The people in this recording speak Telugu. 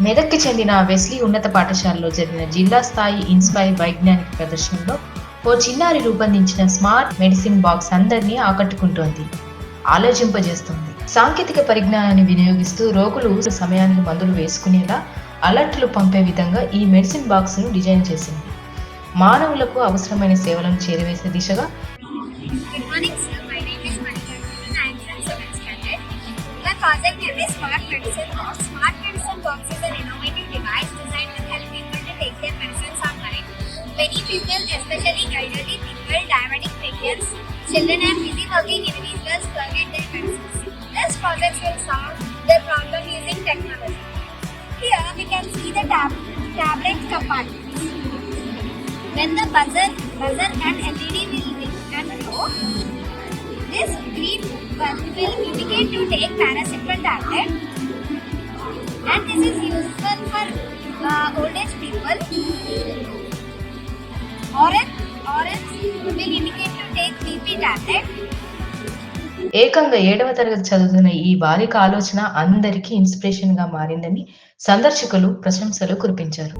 మెదక్కి చెందిన వెస్లీ ఉన్నత పాఠశాలలో జరిగిన జిల్లా స్థాయి ఇన్స్పైర్ వైజ్ఞానిక ప్రదర్శనలో ఓ చిన్నారి రూపొందించిన స్మార్ట్ మెడిసిన్ బాక్స్ అందరినీ ఆకట్టుకుంటోంది ఆలోచింపజేస్తుంది సాంకేతిక పరిజ్ఞానాన్ని వినియోగిస్తూ రోగులు సమయానికి మందులు వేసుకునేలా అలర్ట్లు పంపే విధంగా ఈ మెడిసిన్ బాక్స్ను డిజైన్ చేసింది మానవులకు అవసరమైన సేవలను చేరవేసే దిశగా Good morning, sir. My smart medicine Manikandan. Many people, especially elderly people, diabetic patients, children and busy working individuals forget their medicines. This project will solve their problem using technology. Here we can see the tab- tablet compartments. When the buzzer, buzzer and LED will ring and glow, this green bulb will indicate to take paracetamol tablet and this is useful for uh, old age people. ఏకంగా ఏడవ తరగతి చదువుతున్న ఈ బాలిక ఆలోచన అందరికీ ఇన్స్పిరేషన్గా మారిందని సందర్శకులు ప్రశంసలు కురిపించారు.